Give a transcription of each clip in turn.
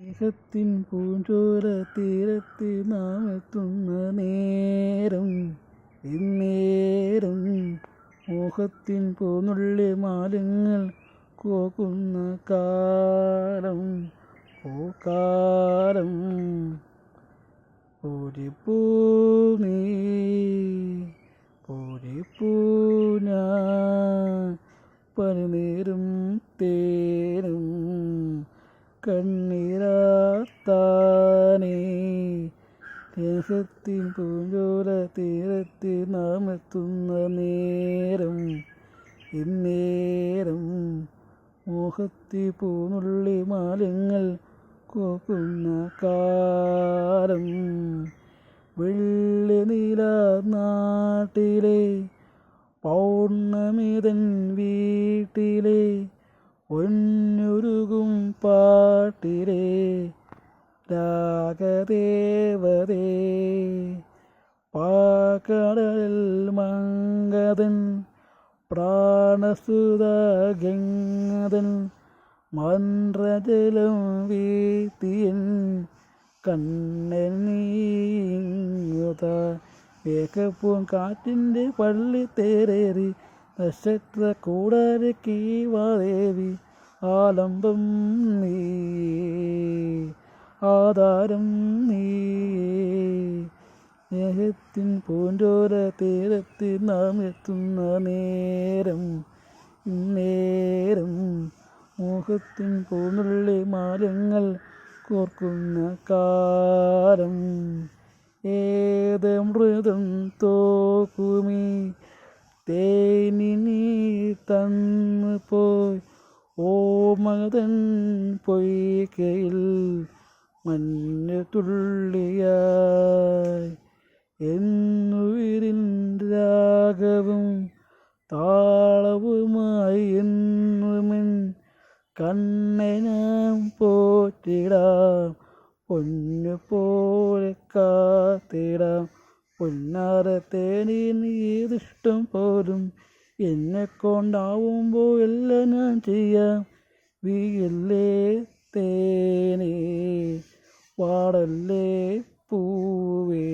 സ്നേഹത്തിൻ പൂഞ്ചോര തീരത്ത് നാം എത്തുന്ന നേരം ഇന്നേരം. മോഹത്തിൻ പൂനുള്ളി മാലിങ്ങൾ കോക്കുന്ന കാലം പൂക്കാലം കാലം. പൂരിപ്പൂ നീ പൂരിപ്പൂ ഞാൻ. കണ്ണീരാത്താനേ. ദേഹത്തിൻ പൂഞ്ചോല തീരത്തിൽ നാം എത്തുന്ന നേരം ഇന്നേരം. മോഹത്തി പൂനുള്ളി മാലിങ്ങൾ കോക്കുന്ന കാലം വെള്ളി നീല നാട്ടിലെ പൗർണമിതൻ വീട്ടിലെ ഒന്നുരുകും പാട്ടിരേ രാഗദേവതേ. പാക്കടൽ മങ്കതൻ പ്രാണസുത ഗംഗതൻ മന്ത്രജലം വീത്തിയൻ കണ്ണനീങ്ങുത വേഗപ്പൂൻ കാറ്റിന്റെ പള്ളി തേരേറി നക്ഷത്ര കൂടരക്കി വാദേവി ആലംബം നീ ആധാരം നീ. സ്നേഹത്തിൻ പൂഞ്ചോര തീരത്തിൽ നാം എത്തുന്ന നേരം നേരം മോഹത്തിൻ പൂനുള്ളി മാലങ്ങൾ കോർക്കുന്ന കാലം ഏത് മൃദം തോക്കുമീ തേനിനി തന്നു പോയി. ഓമതൻ പൊയ്കയിൽ മഞ്ഞ തുള്ളിയായി. എന്നുയിരിൻ രാഗവും താളവുമായി എന്നുമിൻ കണ്ണെ ഞാൻ പോറ്റിടാം. പൊന്നു പോലെ കാത്തിടാം. പൊന്നാരത്തേനി നീതിഷ്ടം പോലും എന്നെ കൊണ്ടാവുമ്പോൾ എല്ലാം ഞാൻ ചെയ്യാം. വീയല്ലേ തേനേ വാടല്ലേ പൂവേ?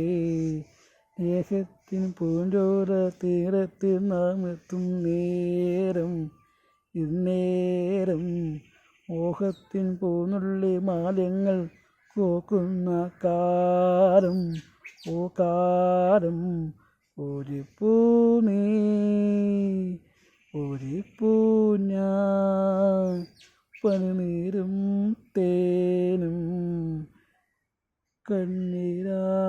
സ്നേഹത്തിൻ പൂഞ്ചോര തീരത്തിൽ നാം എത്തും നേരം ഇന്നേരം. മോഹത്തിൻ പൂനുള്ളി മാലിങ്ങൾ കോക്കുന്ന കാലം കാലം ഒരു പൂ നീ ഒരു പൂ ഞാൻ. പനിനീരും തേനും കണ്ണീരാത്താനേ.